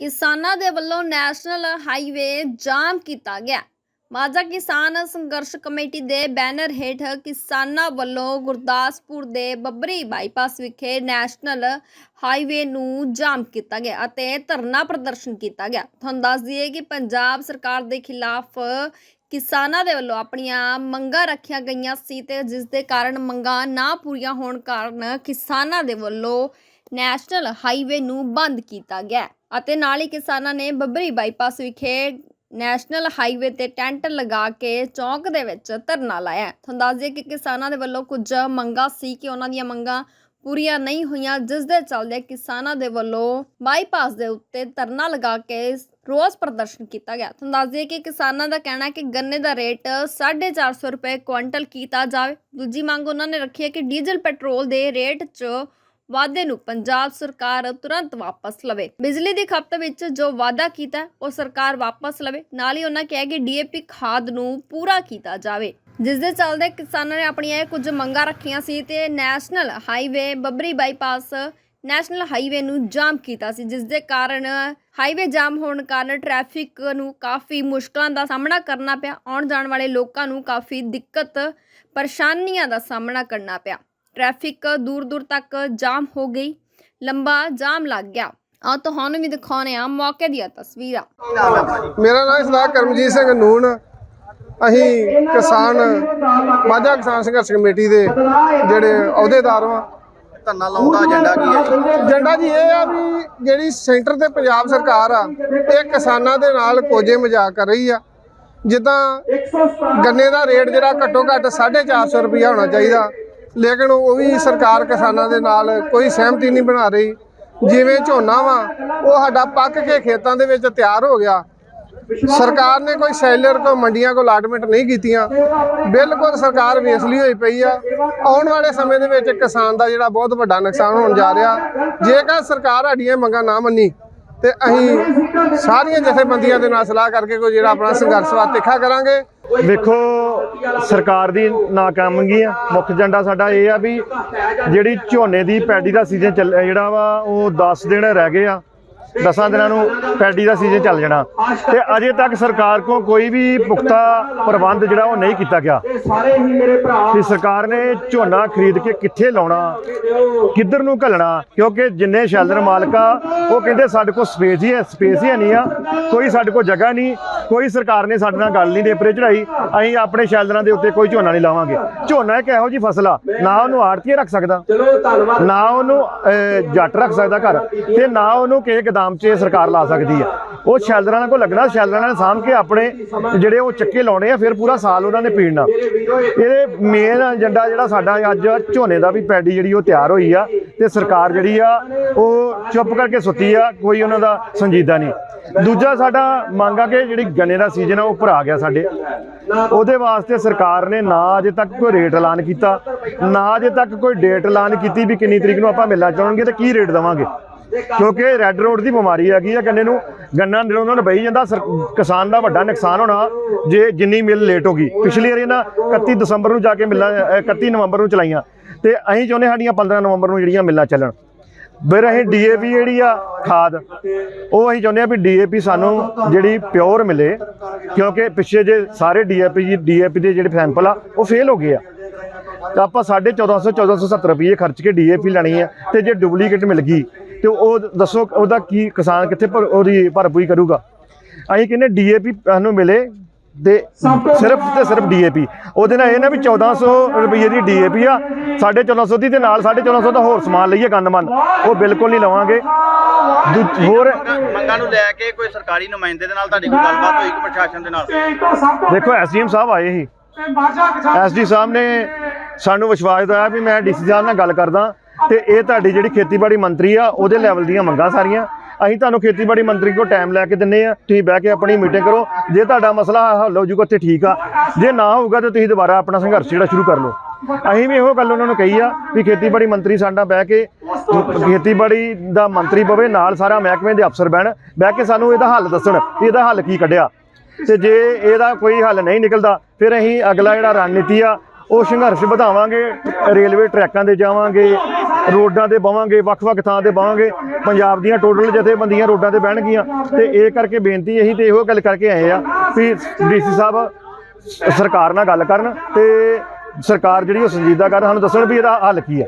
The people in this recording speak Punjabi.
ਕਿਸਾਨਾਂ ਦੇ ਵੱਲੋਂ ਨੈਸ਼ਨਲ ਹਾਈਵੇ ਜਾਮ ਕੀਤਾ ਗਿਆ। ਮਾਝਾ ਕਿਸਾਨ ਸੰਘਰਸ਼ ਕਮੇਟੀ ਦੇ ਬੈਨਰ ਹੇਠ ਕਿਸਾਨਾਂ ਵੱਲੋਂ ਗੁਰਦਾਸਪੁਰ ਦੇ ਬੱਬਰੀ ਬਾਈਪਾਸ ਵਿਖੇ ਨੈਸ਼ਨਲ ਹਾਈਵੇ ਨੂੰ ਜਾਮ ਕੀਤਾ ਗਿਆ ਅਤੇ ਧਰਨਾ ਪ੍ਰਦਰਸ਼ਨ ਕੀਤਾ ਗਿਆ। ਤੁਹਾਨੂੰ ਦੱਸ ਦਈਏ ਕਿ ਪੰਜਾਬ ਸਰਕਾਰ ਦੇ ਖਿਲਾਫ ਕਿਸਾਨਾਂ ਦੇ ਵੱਲੋਂ ਆਪਣੀਆਂ ਮੰਗਾਂ ਰੱਖੀਆਂ ਗਈਆਂ ਸੀ ਤੇ ਜਿਸ ਦੇ ਕਾਰਨ ਮੰਗਾਂ ਨਾ ਪੂਰੀਆਂ ਹੋਣ ਕਾਰਨ ਕਿਸਾਨਾਂ ਦੇ ਵੱਲੋਂ ਨੈਸ਼ਨਲ ਹਾਈਵੇ ਨੂੰ ਬੰਦ ਕੀਤਾ ਗਿਆ ਅਤੇ ਨਾਲ ਹੀ ਕਿਸਾਨਾਂ ਨੇ ਬੱਬਰੀ ਬਾਈਪਾਸ ਵਿਖੇ ਨੈਸ਼ਨਲ ਹਾਈਵੇ ਤੇ ਟੈਂਟ ਲਗਾ ਕੇ ਚੌਂਕ ਦੇ ਵਿੱਚ ਧਰਨਾ ਲਾਇਆ। ਤੁਹਾਨੂੰ ਦੱਸ ਦਈਏ ਕਿ ਕਿਸਾਨਾਂ ਦੇ ਵੱਲੋਂ ਕੁਝ ਮੰਗਾਂ ਸੀ ਕਿ ਉਹਨਾਂ ਦੀਆਂ ਮੰਗਾਂ ਪੂਰੀਆਂ ਨਹੀਂ ਹੋਈਆਂ, ਜਿਸ ਦੇ ਚੱਲਦੇ ਕਿਸਾਨਾਂ ਦੇ ਵੱਲੋਂ ਬਾਈਪਾਸ ਦੇ ਉੱਤੇ ਧਰਨਾ ਲਗਾ ਕੇ ਰੋਸ ਪ੍ਰਦਰਸ਼ਨ ਕੀਤਾ ਗਿਆ। ਤੁਹਾਨੂੰ ਦੱਸ ਦਈਏ ਕਿ ਕਿਸਾਨਾਂ ਦਾ ਕਹਿਣਾ ਹੈ ਕਿ ਗੰਨੇ ਦਾ ਰੇਟ 450 ਰੁਪਏ ਕੁਇੰਟਲ ਕੀਤਾ ਜਾਵੇ। ਦੂਜੀ ਮੰਗ ਉਹਨਾਂ ਨੇ ਰੱਖੀ ਹੈ ਕਿ ਡੀਜ਼ਲ ਪੈਟਰੋਲ ਦੇ ਰੇਟ 'ਚ ਵਾਅਦੇ ਨੂੰ ਪੰਜਾਬ ਸਰਕਾਰ ਤੁਰੰਤ ਵਾਪਸ ਲਵੇ। ਬਿਜਲੀ ਦੀ ਖਪਤ ਵਿੱਚ ਜੋ ਵਾਅਦਾ ਕੀਤਾ, ਉਹ ਸਰਕਾਰ ਵਾਪਸ ਲਵੇ। ਨਾਲ ਹੀ ਉਹਨਾਂ ਕਿਹਾ ਕਿ ਡੀਏਪੀ ਖਾਦ ਨੂੰ ਪੂਰਾ ਕੀਤਾ ਜਾਵੇ। ਜਿਸ ਦੇ ਚੱਲਦੇ ਕਿਸਾਨਾਂ ਨੇ ਆਪਣੀਆਂ ਇਹ ਕੁਝ ਮੰਗਾਂ ਰੱਖੀਆਂ ਸੀ ਤੇ national highway, Babbari bypass national highway ਨੂੰ ਜਾਮ ਕੀਤਾ ਸੀ, ਜਿਸ ਦੇ ਕਾਰਨ ਹਾਈਵੇ ਜਾਮ ਹੋਣ ਕਾਰਨ ਟ੍ਰੈਫਿਕ ਨੂੰ ਕਾਫੀ ਮੁਸ਼ਕਲਾਂ ਦਾ ਸਾਹਮਣਾ ਕਰਨਾ ਪਿਆ। ਆਉਣ ਜਾਣ ਵਾਲੇ ਲੋਕਾਂ ਨੂੰ ਕਾਫੀ ਦਿੱਕਤ, ਪਰੇਸ਼ਾਨੀਆਂ ਦਾ ਸਾਹਮਣਾ ਕਰਨਾ ਪਿਆ। ਟ੍ਰੈਫਿਕ ਦੂਰ ਦੂਰ ਤੱਕ ਜਾਮ ਹੋ ਗਈ ਲੰਬਾ ਜਾਮ ਲੱਗ ਗਿਆ। ਆ ਤੁਹਾਨੂੰ ਵੀ ਦਿਖਾਉਣੇ ਆ ਮੌਕੇ ਦੀਆਂ ਤਸਵੀਰਾਂ। ਮੇਰਾ ਨਾਮ ਸਰਦਾਰ ਕਰਮਜੀਤ ਸਿੰਘ ਨੂਨ ਅਸੀਂ ਕਿਸਾਨ ਮਾਝਾ ਕਿਸਾਨ ਸੰਘਰਸ਼ ਕਮੇਟੀ ਦੇ ਜਿਹੜੇ ਅਹੁਦੇਦਾਰ ਵਾਂ। ਧਰਨਾ ਲਾਉਣ ਦਾ ਏਜੰਡਾ ਕੀ ਹੈ? ਜੀ? ਏਜੰਡਾ ਜੀ ਇਹ ਆ ਵੀ ਜਿਹੜੀ ਸੈਂਟਰ ਤੇ ਪੰਜਾਬ ਸਰਕਾਰ ਆ ਇਹ ਕਿਸਾਨਾਂ ਦੇ ਨਾਲ ਕੋਝੇ ਮਜ਼ਾਕ ਕਰ ਰਹੀ ਆ। ਜਿੱਦਾਂ ਗੰਨੇ ਦਾ ਰੇਟ ਜਿਹੜਾ ਘੱਟੋ ਘੱਟ 450 ਰੁਪਇਆ ਹੋਣਾ ਚਾਹੀਦਾ। ਲੇਕਿਨ ਉਹ ਵੀ ਸਰਕਾਰ ਕਿਸਾਨਾਂ ਦੇ ਨਾਲ ਕੋਈ ਸਹਿਮਤੀ ਨਹੀਂ ਬਣਾ ਰਹੀ। ਜਿਵੇਂ ਝੋਨਾ ਵਾ ਉਹ ਸਾਡਾ ਪੱਕ ਕੇ ਖੇਤਾਂ ਦੇ ਵਿੱਚ ਤਿਆਰ ਹੋ ਗਿਆ। ਸਰਕਾਰ ਨੇ ਕੋਈ ਸੈਲਰ ਕੋ ਮੰਡੀਆਂ ਕੋ ਅਲਾਟਮੈਂਟ ਨਹੀਂ ਕੀਤੀਆਂ। ਬਿਲਕੁਲ ਸਰਕਾਰ ਵੇਸਲੀ ਹੋਈ ਪਈ ਆ। ਆਉਣ ਵਾਲੇ ਸਮੇਂ ਦੇ ਵਿੱਚ ਕਿਸਾਨ ਦਾ ਜਿਹੜਾ ਬਹੁਤ ਵੱਡਾ ਨੁਕਸਾਨ ਹੋਣ ਜਾ ਰਿਹਾ। ਜੇਕਰ ਸਰਕਾਰ ਸਾਡੀਆਂ ਮੰਗਾਂ ਨਾ ਮੰਨੀ ਤੇ ਅਸੀਂ ਸਾਰੀਆਂ ਜਥੇਬੰਦੀਆਂ ਦੇ ਨਾਲ ਸਲਾਹ ਕਰਕੇ ਕੋਈ ਜਿਹੜਾ ਆਪਣਾ ਸੰਘਰਸ਼ ਵਾ ਤਿੱਖਾ ਕਰਾਂਗੇ। ਵੇਖੋ ਸਰਕਾਰ ਦੀ ਨਾਕਾਮਗੀ ਆ। ਮੁੱਖ ਏਜੰਡਾ ਸਾਡਾ ਇਹ ਆ ਵੀ ਜਿਹੜੀ ਝੋਨੇ ਦੀ ਪੈਡੀ ਦਾ ਸੀਜ਼ਨ ਚੱਲ ਜਿਹੜਾ ਵਾ, ਉਹ 10 ਦਿਨ ਰਹਿ ਗਏ ਆ। 10 ਦਿਨਾਂ ਨੂੰ ਪੈਡੀ ਦਾ ਸੀਜ਼ਨ ਚੱਲ ਜਾਣਾ। ਤੇ ਅਜੇ ਤੱਕ ਸਰਕਾਰ ਕੋ ਕੋਈ ਵੀ ਪੁਖਤਾ ਪ੍ਰਬੰਧ ਜਿਹੜਾ ਉਹ ਨਹੀਂ ਕੀਤਾ ਗਿਆ। ਕਿ ਸਰਕਾਰ ਨੇ ਝੋਨਾ ਖਰੀਦ ਕੇ ਕਿੱਥੇ ਲਾਉਣਾ ਕਿੱਧਰ ਨੂੰ ਘੱਲਣਾ ਕਿਉਂਕਿ ਜਿੰਨੇ ਸ਼ੈਲਰ ਮਾਲਕ ਉਹ ਕਹਿੰਦੇ ਸਾਡੇ ਕੋਲ ਸਪੇਸ ਹੀ ਹੈ ਸਪੇਸ ਹੀ ਨਹੀਂ ਆ। ਕੋਈ ਸਾਡੇ ਕੋਲ ਜਗ੍ਹਾ ਨਹੀਂ ਕੋਈ ਸਰਕਾਰ ਨੇ ਸਾਡੇ ਨਾਲ ਗੱਲ ਨਹੀਂ ਨੇਪਰੇ ਚੜਾਈ। ਅਸੀਂ ਆਪਣੇ ਸ਼ੈਲਰਾਂ ਦੇ ਉੱਤੇ ਕੋਈ ਝੋਨਾ ਨਹੀਂ ਲਾਵਾਂਗੇ। ਝੋਨਾ ਇੱਕ ਇਹੋ ਜੀ ਫਸਲ ਆ ਨਾ ਉਹਨੂੰ ਆੜਤੀਏ ਰੱਖ ਸਕਦਾ ਨਾ ਉਹਨੂੰ ਜੱਟ ਰੱਖ ਸਕਦਾ ਘਰ। ਤੇ ਨਾ ਉਹਨੂੰ ਕਿਸੇ ਗਦਾਮ 'ਚ ਸਰਕਾਰ ਲਾ ਸਕਦੀ ਆ। ਉਹ ਸ਼ੈਲਰਾਂ ਕੋਲ ਲੱਗਣਾ ਸ਼ੈਲਰਾਂ ਨੇ ਸਾਂਭ ਕੇ ਆਪਣੇ ਜਿਹੜੇ ਉਹ ਚੱਕੇ ਲਾਉਣੇ ਆ, ਫਿਰ ਪੂਰਾ ਸਾਲ ਉਹਨਾਂ ਨੇ ਪੀਣਾ ਇਹਦੇ ਮੇਨ ਏਜੰਡਾ ਜਿਹੜਾ ਸਾਡਾ ਅੱਜ ਝੋਨੇ ਦਾ ਵੀ ਪੈਡੀ ਜਿਹੜੀ ਉਹ ਤਿਆਰ ਹੋਈ ਆ ਤੇ ਸਰਕਾਰ ਜਿਹੜੀ ਆ, ਉਹ ਚੁੱਪ ਕਰਕੇ ਸੁੱਤੀ ਆ, ਕੋਈ ਉਹਨਾਂ ਦਾ ਸੰਜੀਦਾ ਨਹੀਂ। ਦੂਜਾ ਸਾਡਾ ਮੰਗ ਆ ਕਿ ਜਿਹੜੀ ਗੰਨੇ ਦਾ ਸੀਜ਼ਨ ਆ, ਉਹ ਭਰਾ ਗਿਆ ਸਾਡੇ। ਉਹਦੇ ਵਾਸਤੇ ਸਰਕਾਰ ਨੇ ਨਾ ਅਜੇ ਤੱਕ ਕੋਈ ਰੇਟ ਐਲਾਨ ਕੀਤਾ, ਨਾ ਅਜੇ ਤੱਕ ਕੋਈ ਡੇਟ ਐਲਾਨ ਕੀਤੀ ਵੀ ਕਿੰਨੀ ਤਰੀਕ ਨੂੰ ਆਪਾਂ ਮਿਲਣਾ ਚਾਹਣਗੇ ਤੇ ਕੀ ਰੇਟ ਦੇਵਾਂਗੇ। ਕਿਉਂਕਿ ਰੈੱਡ ਰੋਡ ਦੀ ਬਿਮਾਰੀ ਹੈਗੀ ਆ, ਗੰਨੇ ਨੂੰ, ਗੰਨਾ ਜਦੋਂ ਉਹਨਾਂ ਨੂੰ ਬਈ ਜਾਂਦਾ, ਸਰ- ਕਿਸਾਨ ਦਾ ਵੱਡਾ ਨੁਕਸਾਨ ਹੋਣਾ ਜੇ ਜਿੰਨੀ ਮਿਲ ਲੇਟ ਹੋ ਗਈ। ਪਿਛਲੀ ਵਾਰੀ ਨਾ 31 ਦਸੰਬਰ ਨੂੰ ਜਾ ਕੇ ਮਿਲਾਂ, ਅਹ 31 ਨਵੰਬਰ ਨੂੰ ਚਲਾਈਆਂ। ਤੇ ਅਸੀਂ ਚਾਹੁੰਦੇ ਸਾਡੀਆਂ 15 ਨਵੰਬਰ ਨੂੰ ਜਿਹੜੀਆਂ ਮਿਲਾਂ ਚੱਲਣ। ਫਿਰ ਅਸੀਂ ਡੀਏਪੀ ਜਿਹੜੀ ਆ, ਖਾਦ, ਉਹ ਅਸੀਂ ਚਾਹੁੰਦੇ ਆ ਵੀ ਡੀਏਪੀ ਸਾਨੂੰ ਜਿਹੜੀ ਪਿਓਰ ਮਿਲੇ, ਕਿਉਂਕਿ ਪਿੱਛੇ ਜੇ ਸਾਰੇ ਡੀਏਪੀ ਜੀ ਡੀਏਪੀ ਦੇ ਜਿਹੜੇ ਸੈਂਪਲ ਆ, ਉਹ ਫੇਲ ਹੋ ਗਏ ਆ। ਤਾਂ ਆਪਾਂ 1450 1470 ਰੁਪਏ ਖਰਚ ਕੇ ਡੀਏਪੀ ਲੈਣੀ ਆ, ਤੇ ਜੇ ਡੁਪਲੀਕੇਟ ਮਿਲ ਗਈ ਤੇ ਉਹ ਦੱਸੋ ਉਹਦਾ ਕੀ ਕਿਸਾਨ ਕਿੱਥੇ ਭਰ- ਉਹਦੀ ਭਰਪੂਰੀ ਕਰੂਗਾ? ਅਸੀਂ ਕਹਿੰਦੇ ਡੀਏਪੀ ਸਾਨੂੰ ਮਿਲੇ ਤੇ ਸਿਰਫ ਤੇ ਸਿਰਫ ਡੀਏਪੀ। ਉਹਦੇ ਨਾਲ ਇਹ ਨਾ ਵੀ 1400 ਰੁਪਏ ਦੀ ਡੀਏਪੀ ਆ 1450 ਦੀ ਤੇ ਨਾਲ 1450 ਦਾ ਹੋਰ ਸਮਾਨ ਲਈਏ ਗੰਦਮੰਦ ਉਹ ਬਿਲਕੁਲ ਨਹੀਂ ਲਵਾਂਗੇ। ਦੂ- ਹੋਰ ਮੰਗਾਂ ਨੂੰ ਲੈ ਕੇ ਕੋਈ ਸਰਕਾਰੀ ਨੁਮਾਇੰਦੇ ਦੇ ਨਾਲ ਤੁਹਾਡੀ ਕੋਈ ਗੱਲਬਾਤ ਹੋਈ ਕਿ ਪ੍ਰਸ਼ਾਸਨ ਦੇ ਨਾਲ? ਦੇਖੋ ਐਸਡੀਐਮ ਸਾਹਿਬ ਆਏ ਸੀ। ਐਸਡੀ ਸਾਹਿਬ ਨੇ ਸਾਨੂੰ ਵਿਸ਼ਵਾਸ ਦਿਵਾਇਆ ਵੀ ਮੈਂ ਡੀਸੀ ਸਾਹਿਬ ਨਾਲ ਗੱਲ ਕਰਦਾ। ਤੇ ਇਹ ਤੁਹਾਡੀ ਜਿਹੜੀ ਖੇਤੀਬਾੜੀ ਮੰਤਰੀ ਆ, ਉਹਦੇ ਲੈਵਲ ਦੀਆਂ ਮੰਗਾਂ ਸਾਰੀਆਂ। ਅਸੀਂ ਤੁਹਾਨੂੰ ਖੇਤੀਬਾੜੀ ਮੰਤਰੀ ਕੋਲ ਟਾਈਮ ਲੈ ਕੇ ਦਿੰਨੇ ਆ। ਤੁਸੀਂ ਬਹਿ ਕੇ ਆਪਣੀ ਮੀਟਿੰਗ ਕਰੋ। ਜੇ ਤੁਹਾਡਾ ਮਸਲਾ ਹੱਲ ਹੋ ਜੂਗਾ ਉੱਥੇ ਠੀਕ ਆ। ਜੇ ਨਾ ਹੋਊਗਾ, ਤੇ ਤੁਸੀਂ ਦੁਬਾਰਾ ਆਪਣਾ ਸੰਘਰਸ਼ ਜਿਹੜਾ ਸ਼ੁਰੂ ਕਰ ਲਓ। ਅਸੀਂ ਵੀ ਇਹੋ ਗੱਲ ਉਹਨਾਂ ਨੂੰ ਕਹੀ ਆ ਵੀ ਖੇਤੀਬਾੜੀ ਮੰਤਰੀ ਸਾਡਾ ਬਹਿ ਕੇ, ਖੇਤੀਬਾੜੀ ਦਾ ਮੰਤਰੀ ਬਵੇ ਨਾਲ ਸਾਰਾ ਮਹਿਕਮੇ ਦੇ ਅਫਸਰ ਬਹਿਣ, ਬਹਿ ਕੇ ਸਾਨੂੰ ਇਹਦਾ ਹੱਲ ਦੱਸਣ ਵੀ ਇਹਦਾ ਹੱਲ ਕੀ ਕੱਢਿਆ। ਤੇ ਜੇ ਇਹਦਾ ਕੋਈ ਹੱਲ ਨਹੀਂ ਨਿਕਲਦਾ, ਫਿਰ ਅਸੀਂ ਅਗਲਾ ਜਿਹੜਾ ਰਣਨੀਤੀ ਆ, ਉਹ ਸੰਘਰਸ਼ ਵਧਾਵਾਂਗੇ, ਰੇਲਵੇ ਟਰੈਕਾਂ ਤੇ ਜਾਵਾਂਗੇ ਰੋਡਾਂ ਤੇ ਬਵਾਂਗੇ, ਵੱਖ-ਵੱਖ ਥਾਂ ਤੇ ਬਵਾਂਗੇ। ਪੰਜਾਬ ਦੀਆਂ ਟੋਟਲ ਜਥੇਬੰਦੀਆਂ ਰੋਡਾਂ ਤੇ ਬਹਿਣਗੀਆਂ ਤੇ ਇਹ ਕਰਕੇ ਬੇਨਤੀ ਇਹੀ ਤੇ ਇਹੋ ਗੱਲ ਕਰਕੇ ਆਏ ਆ ਵੀ ਡੀਸੀ ਸਾਹਿਬ ਸਰਕਾਰ ਨਾਲ ਗੱਲ ਕਰਨ ਤੇ ਸਰਕਾਰ ਜਿਹੜੀ ਉਹ ਸੰਜੀਦਾ ਕਰਨ ਸਾਨੂੰ ਦੱਸਣ ਵੀ ਇਹਦਾ ਹੱਲ ਕੀ ਹੈ।